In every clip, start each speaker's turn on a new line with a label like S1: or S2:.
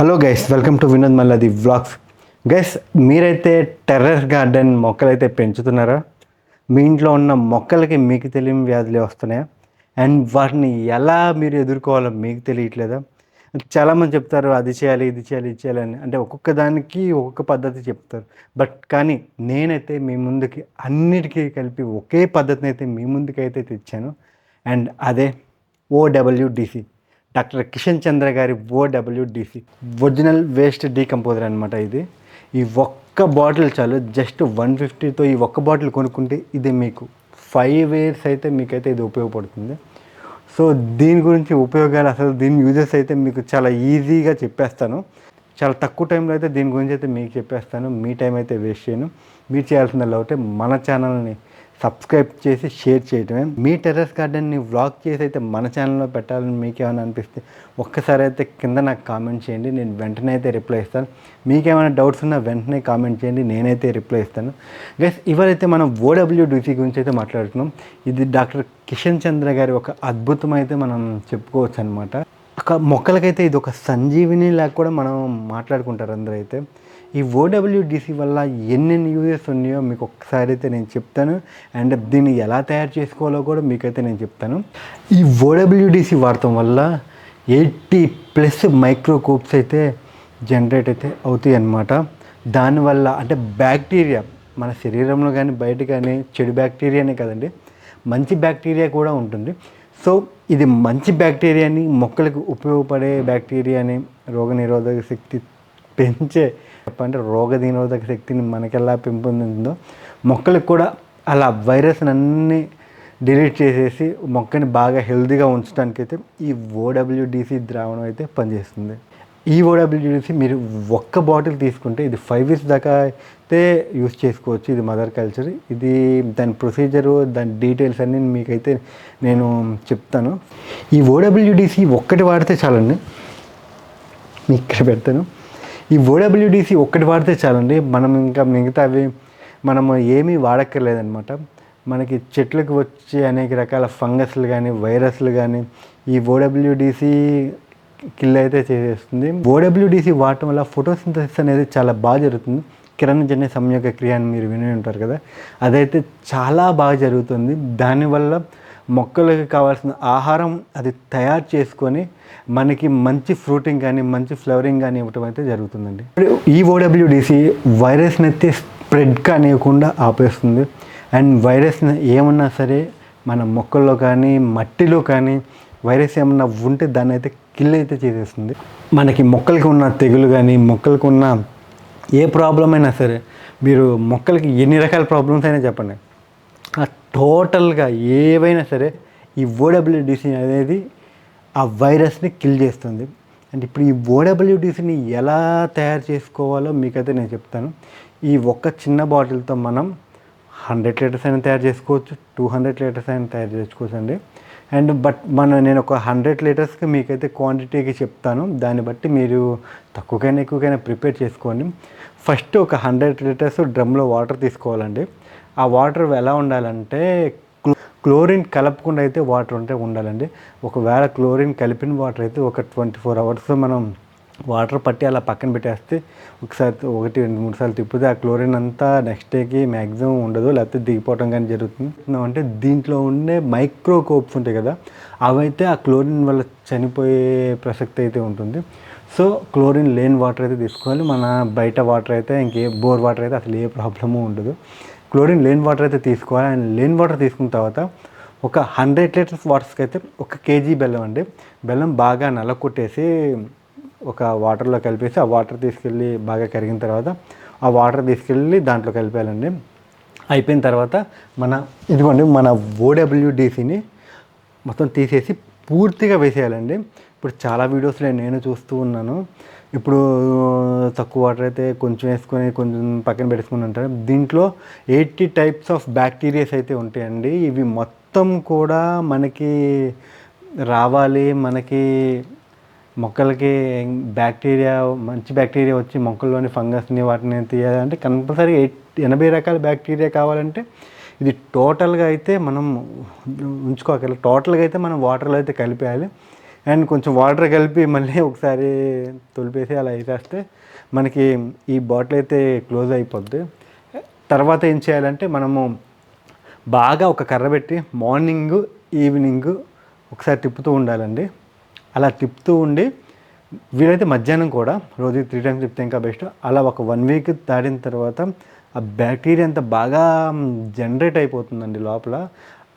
S1: Hello guys welcome to Vinod Malladi vlogs guys మీరైతే terrace garden మొక్కలైతే పెంచుతున్నారా? మీ ఇంట్లో ఉన్న మొక్కలకి మీకు తెలియని వ్యాధులు వస్తున్నాయా? అండ్ వాటిని ఎలా మీరు ఎదుర్కోవాలో మీకు తెలియట్లేదా? చాలామంది చెప్తారు అది చేయాలి ఇది చేయాలి ఇది చేయాలి అని. అంటే ఒక్కొక్క దానికి ఒక్కొక్క పద్ధతి చెప్తారు. బట్ కానీ నేనైతే మీ ముందుకి అన్నిటికీ కలిపి ఒకే పద్ధతిని అయితే మీ ముందుకైతే తెచ్చాను. అండ్ అదే ఓడబ్ల్యూడిసి డాక్టర్ కిషన్ చంద్ర గారి ఓడబ్ల్యూడిసి. ఒరిజినల్ వేస్ట్ డీకంపోజర్ అనమాట ఇది. ఈ ఒక్క బాటిల్ చాలు జస్ట్ వన్ ఫిఫ్టీతో ఈ ఒక్క బాటిల్ కొనుక్కుంటే ఇది మీకు. ఫైవ్ ఇయర్స్ అయితే మీకైతే ఇది ఉపయోగపడుతుంది. సో దీని గురించి ఉపయోగాలు అసలు దీని యూజెస్ అయితే మీకు చాలా ఈజీగా చెప్పేస్తాను. చాలా తక్కువ టైంలో అయితే దీని గురించి అయితే మీకు చెప్పేస్తాను. మీ టైం అయితే వేస్ట్ చేయను. మీరు చేయాల్సిందల్లా ఒకటే మన ఛానల్ని సబ్స్క్రైబ్ చేసి షేర్ చేయటమే. మీ టెర్రస్ గార్డెన్ని వ్లాగ్ చేసి అయితే మన ఛానల్లో పెట్టాలని మీకు ఏమైనా అనిపిస్తే ఒక్కసారి అయితే కింద నాకు కామెంట్ చేయండి. నేను వెంటనే అయితే రిప్లై ఇస్తాను. మీకేమైనా డౌట్స్ ఉన్నా వెంటనే కామెంట్ చేయండి. నేనైతే రిప్లై ఇస్తాను. గైస్ ఇవాళైతే మనం ఓడబ్ల్యూడిసి గురించి అయితే మాట్లాడుతున్నాం. ఇది డాక్టర్ కిషన్ చంద్ర గారి ఒక అద్భుతం అయితే మనం చెప్పుకోవచ్చు అనమాట ఒక మొక్కలకైతే ఇది ఒక సంజీవిని లాగా కూడా మనం మాట్లాడుకుంటారు అందరూ అయితే. ఈ ఓడబ్ల్యూడిసి వల్ల ఎన్నెన్ని యూజెస్ ఉన్నాయో మీకు ఒకసారి అయితే నేను చెప్తాను. అండ్ దీన్ని ఎలా తయారు చేసుకోవాలో కూడా మీకైతే నేను చెప్తాను. ఈ ఓడబ్ల్యూడిసి వాడటం వల్ల ఎయిటీ ప్లస్ మైక్రోకోప్స్ అయితే జనరేట్ అయితే అవుతాయి అన్నమాట. దానివల్ల అంటే బ్యాక్టీరియా మన శరీరంలో కానీ బయట కానీ చెడు బ్యాక్టీరియానే కదండి. మంచి బ్యాక్టీరియా కూడా ఉంటుంది. సో ఇది మంచి బ్యాక్టీరియాని మొక్కలకు ఉపయోగపడే బ్యాక్టీరియాని రోగనిరోధక శక్తి పెంచే చెప్పంటే రోగ నిరోధక శక్తిని మనకెలా పెంపొందిందో మొక్కలకు కూడా అలా వైరస్ అన్నీ డిలీట్ చేసేసి మొక్కని బాగా హెల్దీగా ఉంచడానికి అయితే ఈ ఓడబ్ల్యూడిసి ద్రావణం అయితే పనిచేస్తుంది. ఈ ఓడబ్ల్యూడిసి మీరు ఒక్క బాటిల్ తీసుకుంటే ఇది ఫైవ్ ఇయర్స్ దాకా అయితే యూస్ చేసుకోవచ్చు. ఇది మదర్ కల్చర్. ఇది దాని ప్రొసీజరు దాని డీటెయిల్స్ అన్నీ మీకైతే నేను చెప్తాను. ఈ ఓడబ్ల్యూడిసి ఒక్కటి వాడితే చాలండి. మీకు ఇక్కడ పెడతాను. ఈ ఓడబ్ల్యూడిసి ఒక్కటి వాడితే చాలండి. మనం ఇంకా మిగతావి మనము ఏమీ వాడక్కర్లేదనమాట మనకి చెట్లకు వచ్చే అనేక రకాల ఫంగస్లు కానీ వైరస్లు కానీ ఈ ఓడబ్ల్యూడిసి కిల్ అయితే చేసేస్తుంది. ఓడబ్ల్యూడిసి వాడటం వల్ల ఫోటోసింథసిస్ అనేది చాలా బాగా జరుగుతుంది. కిరణజన్య సంయోగ క్రియ అని మీరు విని ఉంటారు కదా. అదైతే చాలా బాగా జరుగుతుంది. దానివల్ల మొక్కలకు కావాల్సిన ఆహారం అది తయారు చేసుకొని మనకి మంచి ఫ్రూటింగ్ కానీ మంచి ఫ్లవరింగ్ కానీ ఇవ్వటం అయితే జరుగుతుందండి. ఈ ఓడబ్ల్యూడిసి వైరస్ని అయితే స్ప్రెడ్ కానివ్వకుండా ఆపేస్తుంది. అండ్ వైరస్ని ఏమన్నా సరే మన మొక్కల్లో కానీ మట్టిలో కానీ వైరస్ ఏమన్నా ఉంటే దాన్ని అయితే కిల్ అయితే చేసేస్తుంది. మనకి మొక్కలకి ఉన్న తెగులు కానీ మొక్కలకు ఉన్న ఏ ప్రాబ్లం అయినా సరే మీరు మొక్కలకి ఎన్ని రకాల ప్రాబ్లమ్స్ అయినా చెప్పండి. టోటల్గా ఏవైనా సరే ఈ ఓడబ్ల్యూడిసి అనేది ఆ వైరస్ని కిల్ చేస్తుంది. అంటే ఇప్పుడు ఈ ఓడబ్ల్యూడిసిని ఎలా తయారు చేసుకోవాలో మీకైతే నేను చెప్తాను. ఈ ఒక్క చిన్న బాటిల్తో మనం హండ్రెడ్ లీటర్స్ అయినా తయారు చేసుకోవచ్చు టూ హండ్రెడ్ లీటర్స్ అయినా తయారు చేసుకోవచ్చు అండి అండ్ బట్ మన నేను ఒక హండ్రెడ్ లీటర్స్కి మీకైతే క్వాంటిటీకి చెప్తాను. దాన్ని బట్టి మీరు తక్కువకైనా ఎక్కువకైనా ప్రిపేర్ చేసుకోండి. ఫస్ట్ ఒక హండ్రెడ్ లీటర్స్ డ్రమ్లో వాటర్ తీసుకోవాలండి. ఆ వాటర్ ఎలా ఉండాలంటే క్లోరిన్ కలపకుండా అయితే వాటర్ ఉంటే ఉండాలండి. ఒకవేళ క్లోరిన్ కలిపిన వాటర్ అయితే ఒక ట్వంటీ ఫోర్ అవర్స్ మనం వాటర్ పట్టి అలా పక్కన పెట్టేస్తే ఒకసారి ఒకటి రెండు మూడు సార్లు తిప్పితే ఆ క్లోరిన్ అంతా నెక్స్ట్ డేకి మ్యాక్సిమం ఉండదు లేకపోతే దిగిపోవడం కానీ జరుగుతుంది. అంటే దీంట్లో ఉండే మైక్రోకోప్స్ ఉంటాయి కదా అవైతే ఆ క్లోరిన్ వల్ల చనిపోయే ప్రసక్తి అయితే ఉంటుంది. సో క్లోరిన్ లేని వాటర్ అయితే తీసుకోవాలి. మన బయట వాటర్ అయితే ఇంకే బోర్ వాటర్ అయితే అసలు ఏ ప్రాబ్లము ఉండదు. క్లోరిన్ లేని వాటర్ అయితే తీసుకోవాలి. అండ్ లేని వాటర్ తీసుకున్న తర్వాత ఒక హండ్రెడ్ లీటర్స్ వాటర్స్కి అయితే ఒక కేజీ బెల్లం అండి. బెల్లం బాగా నలకొట్టేసి ఒక వాటర్లో కలిపేసి ఆ వాటర్ తీసుకెళ్ళి బాగా కరిగిన తర్వాత ఆ వాటర్ తీసుకెళ్ళి దాంట్లో కలిపేయాలండి. అయిపోయిన తర్వాత మన ఇదిగోండి మన ఓడబ్ల్యూడిసిని మొత్తం తీసేసి పూర్తిగా వేసేయాలండి. ఇప్పుడు చాలా వీడియోస్లో నేను చూస్తూ ఉన్నాను. ఇప్పుడు తక్కువ వాటర్ అయితే కొంచెం వేసుకొని కొంచెం పక్కన పెట్టుకుని ఉంటారు. దీంట్లో ఎయిటీ టైప్స్ ఆఫ్ బ్యాక్టీరియాస్ అయితే ఉంటాయండి. ఇవి మొత్తం కూడా మనకి రావాలి. మనకి మొక్కలకి బ్యాక్టీరియా మంచి బ్యాక్టీరియా వచ్చి మొక్కల్లోని ఫంగస్ని వాటిని తీయాలంటే కంపల్సరీ ఎయిట్ ఎనభై రకాల బ్యాక్టీరియా కావాలంటే ఇది టోటల్గా అయితే మనం ఉంచుకోగలం టోటల్గా అయితే మనం వాటర్లో అయితే కలిపేయాలి. అండ్ కొంచెం వాటర్ కలిపి మళ్ళీ ఒకసారి తొలిపేసి అలా వేసేస్తే మనకి ఈ బాటిల్ అయితే క్లోజ్ అయిపోద్ది. తర్వాత ఏం చేయాలంటే మనము బాగా ఒక కర్ర పెట్టి మార్నింగ్ ఈవినింగ్ ఒకసారి తిప్పుతూ ఉండాలండి. అలా తిప్పుతూ ఉండి వీలైతే మధ్యాహ్నం కూడా రోజు త్రీ టైమ్స్ తిప్పితే ఇంకా బెస్ట్ అలా ఒక వన్ వీక్ దాటిన తర్వాత ఆ బ్యాక్టీరియా అంతా బాగా జనరేట్ అయిపోతుందండి లోపల.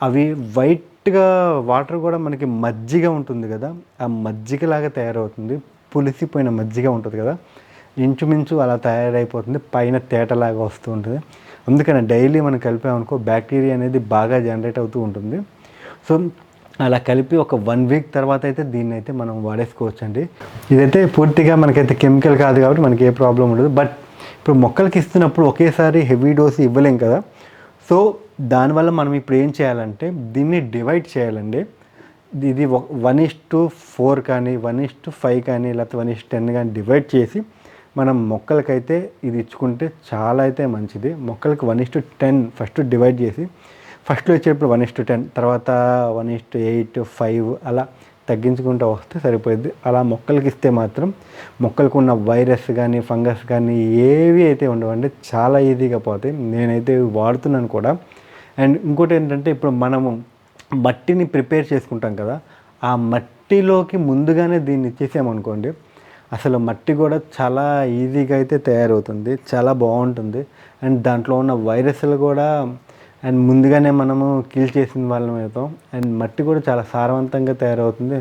S1: అవి వైట్ వైట్గా వాటర్ కూడా మనకి మజ్జిగ ఉంటుంది కదా ఆ మజ్జిగలాగా తయారవుతుంది. పులిసిపోయిన మజ్జిగ ఉంటుంది కదా ఇంచుమించు అలా తయారైపోతుంది పైన తేటలాగా వస్తూ ఉంటుంది. అందుకని డైలీ మనం కలిపామనుకో బ్యాక్టీరియా అనేది బాగా జనరేట్ అవుతూ ఉంటుంది. సో అలా కలిపి ఒక వన్ వీక్ తర్వాత అయితే దీన్ని అయితే మనం వాడేసుకోవచ్చు అండి ఇదైతే పూర్తిగా మనకైతే కెమికల్ కాదు కాబట్టి మనకి ఏ ప్రాబ్లం ఉండదు. బట్ ఇప్పుడు మొక్కలకి ఇస్తున్నప్పుడు ఒకేసారి హెవీ డోస్ ఇవ్వలేం కదా. సో దానివల్ల మనం ఇప్పుడు ఏం చేయాలంటే దీన్ని డివైడ్ చేయాలండి. ఇది వన్ ఇస్ టు ఫోర్ కానీ వన్ ఇస్ టు ఫైవ్ కానీ లేకపోతే one is to ten divide చేసి మనం మొక్కలకైతే ఇది ఇచ్చుకుంటే చాలా అయితే మంచిది. మొక్కలకి one is to ten first divide చేసి ఫస్ట్లో వచ్చేటప్పుడు వన్ ఇస్ టు టెన్ తర్వాత one is to eight five అలా తగ్గించుకుంటూ వస్తే సరిపోయింది. అలా మొక్కలకి ఇస్తే మాత్రం మొక్కలకు ఉన్న వైరస్ కానీ ఫంగస్ కానీ ఏవి అయితే ఉండవండి చాలా ఈజీగా పోతాయి. నేనైతే వాడుతున్నాను కూడా. అండ్ ఇంకోటి ఏంటంటే ఇప్పుడు మనము మట్టిని ప్రిపేర్ చేసుకుంటాం కదా ఆ మట్టిలోకి ముందుగానే దీన్ని ఇచ్చేసామనుకోండి అసలు మట్టి కూడా చాలా ఈజీగా అయితే తయారవుతుంది చాలా బాగుంటుంది. అండ్ దాంట్లో ఉన్న వైరస్లు కూడా అండ్ ముందుగానే మనము కిల్ చేసిన వాళ్ళం అవుతాం. అండ్ మట్టి కూడా చాలా సారవంతంగా తయారవుతుంది.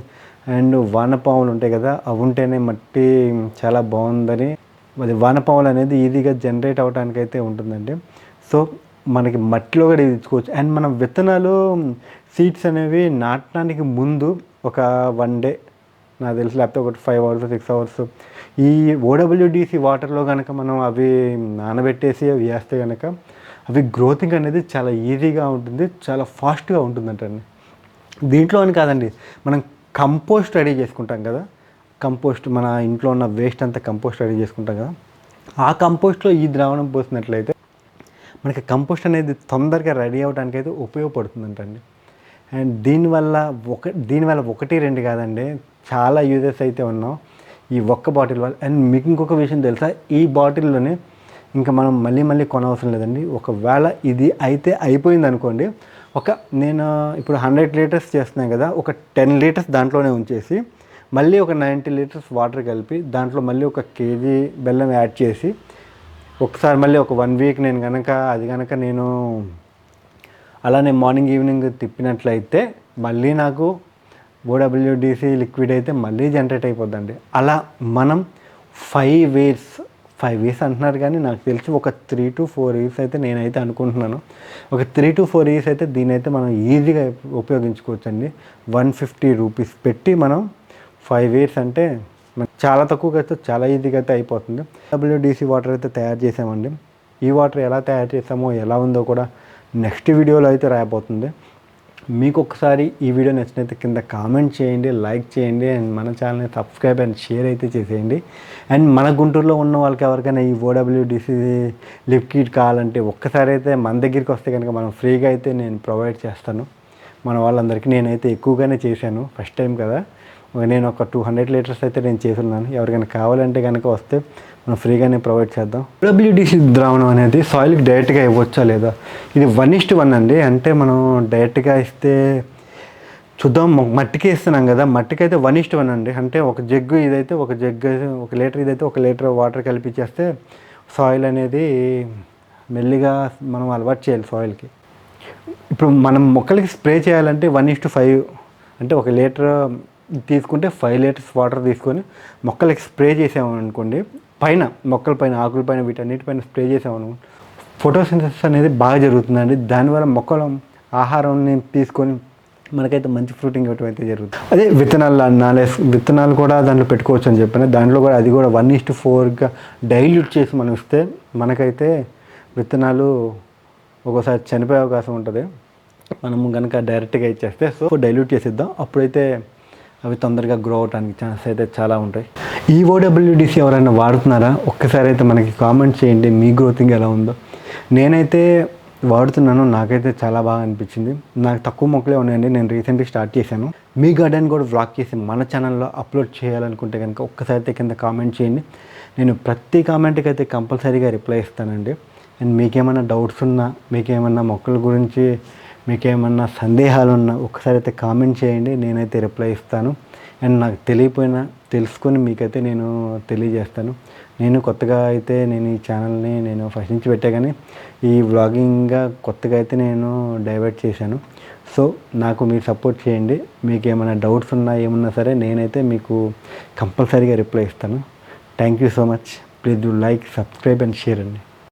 S1: అండ్ వానపాములు ఉంటాయి కదా అవి ఉంటేనే మట్టి చాలా బాగుందని అది వానపాములు అనేది ఈజీగా జనరేట్ అవడానికి ఉంటుందండి. సో మనకి మట్టిలో కూడా తెచ్చుకోవచ్చు ఇచ్చుకోవచ్చు అండ్ మనం విత్తనాలు సీడ్స్ అనేవి నాటడానికి ముందు ఒక వన్ డే నాకు తెలిసి లేకపోతే ఒకటి ఫైవ్ అవర్స్ సిక్స్ అవర్స్ ఈ ఓడబ్ల్యూడిసి వాటర్లో కనుక మనం అవి నానబెట్టేసి అవి వేస్తే కనుక అవి గ్రోతింగ్ అనేది చాలా ఈజీగా ఉంటుంది చాలా ఫాస్ట్గా ఉంటుందంటండి దీంట్లో అని కాదండి మనం కంపోస్ట్ రెడీ చేసుకుంటాం కదా. కంపోస్ట్ మన ఇంట్లో ఉన్న వేస్ట్ అంతా కంపోస్ట్ రెడీ చేసుకుంటాం కదా. ఆ కంపోస్ట్లో ఈ ద్రావణం పోసినట్లయితే మనకి కంపోస్ట్ అనేది తొందరగా రెడీ అవ్వడానికి అయితే ఉపయోగపడుతుందంటండి. అండ్ దీనివల్ల ఒక దీనివల్ల ఒకటి రెండు కాదండి చాలా యూజెస్ అయితే ఉన్నాం. ఈ ఒక్క బాటిల్ వల్ల అండ్ మీకు ఇంకొక విషయం తెలుసా ఈ బాటిల్లోనే ఇంకా మనం మళ్ళీ మళ్ళీ కొనవసరం లేదండి. ఒకవేళ ఇది అయితే అయిపోయింది అనుకోండి ఒక నేను ఇప్పుడు హండ్రెడ్ లీటర్స్ చేస్తున్నాను కదా ఒక టెన్ లీటర్స్ దాంట్లోనే ఉంచేసి మళ్ళీ ఒక నైంటీ లీటర్స్ వాటర్ కలిపి దాంట్లో మళ్ళీ ఒక కేజీ బెల్లం యాడ్ చేసి ఒకసారి మళ్ళీ ఒక వన్ వీక్ నేను కనుక అది కనుక నేను అలానే మార్నింగ్ ఈవినింగ్ తిప్పినట్లయితే మళ్ళీ నాకు ఓడబ్ల్యూడిసి లిక్విడ్ అయితే మళ్ళీ జనరేట్ అయిపోద్దండి. అలా మనం ఫైవ్ ఇయర్స్ ఫైవ్ ఇయర్స్ అంటున్నారు కానీ నాకు తెలిసి ఒక త్రీ టు ఫోర్ ఇయర్స్ అయితే నేనైతే అనుకుంటున్నాను. ఒక త్రీ టు ఫోర్ ఇయర్స్ అయితే దీని అయితే మనం ఈజీగా ఉపయోగించుకోవచ్చండి. వన్ ఫిఫ్టీ రూపీస్ పెట్టి మనం ఫైవ్ ఇయర్స్ అంటే చాలా తక్కువగా అయితే చాలా ఈజీగా అయితే అయిపోతుంది డబ్ల్యూడిసి వాటర్ అయితే తయారు చేసామండి. ఈ వాటర్ ఎలా తయారు చేసామో ఎలా ఉందో కూడా నెక్స్ట్ వీడియోలో అయితే రాయబోతుంది. మీకు ఒకసారి ఈ వీడియో నచ్చినైతే కింద కామెంట్ చేయండి లైక్ చేయండి అండ్ మన ఛానల్ని సబ్స్క్రైబ్ అండ్ షేర్ అయితే చేసేయండి. అండ్ మన గుంటూరులో ఉన్న వాళ్ళకి ఎవరికైనా ఈ ఓడబ్ల్యూడిసి లిక్విడ్ కావాలంటే ఒక్కసారి అయితే మన దగ్గరికి వస్తే కనుక మనం ఫ్రీగా అయితే నేను ప్రొవైడ్ చేస్తాను. మన వాళ్ళందరికీ నేనైతే ఎక్కువగానే చేశాను ఫస్ట్ టైం కదా. నేను ఒక టూ హండ్రెడ్ లీటర్స్ అయితే నేను చేస్తున్నాను. ఎవరికైనా కావాలంటే కనుక వస్తే మనం ఫ్రీగానే ప్రొవైడ్ చేద్దాం. డబ్ల్యూడిసి ద్రావణం అనేది సాయిల్కి డైరెక్ట్గా ఇవ్వచ్చా లేదా? ఇది వన్ ఇస్ట్ వన్ అండి. అంటే మనం డైరెక్ట్గా ఇస్తే చూద్దాం. మట్టికి ఇస్తున్నాం కదా. మట్టికి అయితే వన్ ఇస్ట్ వన్ అండి. అంటే ఒక జగ్గు ఇదైతే ఒక జగ్గు ఒక లీటర్ ఇదైతే ఒక లీటర్ వాటర్ కలిపిచ్చేస్తే సాయిల్ అనేది మెల్లిగా మనం అలవాటు చేయాలి సాయిల్కి ఇప్పుడు మనం మొక్కలకి స్ప్రే చేయాలంటే వన్ ఇస్ టు ఫైవ్ అంటే ఒక లీటర్ తీసుకుంటే ఫైవ్ లీటర్స్ వాటర్ తీసుకొని మొక్కలకి స్ప్రే చేసామనుకోండి పైన మొక్కల పైన ఆకుల పైన వీటన్నిటిపైన స్ప్రే చేసామనుకోండి ఫోటోసింథసిస్ అనేది బాగా జరుగుతుందండి. దానివల్ల మొక్కల ఆహారాన్ని తీసుకొని మనకైతే మంచి ఫ్రూటింగ్ ఇవ్వటం అయితే జరుగుతుంది. అదే విత్తనాలు నాలే విత్తనాలు కూడా దాంట్లో పెట్టుకోవచ్చు అని చెప్పాను. దాంట్లో కూడా అది కూడా వన్ ఇస్ టు ఫోర్గా డైల్యూట్ చేసి మనం ఇస్తే మనకైతే విత్తనాలు ఒక్కోసారి చనిపోయే అవకాశం ఉంటుంది. మనము కనుక డైరెక్ట్గా ఇచ్చేస్తే సో డైల్యూట్ చేసిద్దాం. అప్పుడైతే అవి తొందరగా గ్రో అవడానికి ఛాన్స్ అయితే చాలా ఉంటాయి. ఈ ఓడబ్ల్యూడిసి ఎవరైనా వాడుతున్నారా? ఒక్కసారి అయితే మనకి కామెంట్ చేయండి మీ గ్రోతింగ్ ఎలా ఉందో. నేనైతే వాడుతున్నాను నాకైతే చాలా బాగా అనిపించింది. నాకు తక్కువ మొక్కలే ఉన్నాయండి నేను రీసెంట్గా స్టార్ట్ చేశాను. మీ గార్డెన్ కూడా వ్లాగ్ చేసి మన ఛానల్లో అప్లోడ్ చేయాలనుకుంటే కనుక ఒక్కసారి అయితే కింద కామెంట్ చేయండి. నేను ప్రతి కామెంట్కి అయితే కంపల్సరీగా రిప్లై ఇస్తానండి. అండ్ మీకేమైనా డౌట్స్ ఉన్నా మీకేమన్నా మొక్కల గురించి మీకేమన్నా సందేహాలు ఉన్నా ఒకసారి అయితే కామెంట్ చేయండి నేనైతే రిప్లై ఇస్తాను. అండ్ నాకు తెలియపోయినా తెలుసుకొని మీకైతే నేను తెలియజేస్తాను. నేను కొత్తగా అయితే నేను ఈ ఛానల్ని నేను ఫస్ట్ నుంచి పెట్టా కానీ ఈ వ్లాగింగ్గా కొత్తగా అయితే నేను డైవర్ట్ చేశాను. సో నాకు మీరు సపోర్ట్ చేయండి. మీకు ఏమైనా డౌట్స్ ఉన్నా ఏమున్నా సరే నేనైతే మీకు కంపల్సరీగా రిప్లై ఇస్తాను. Thank you so much. Please do like subscribe and share అండి.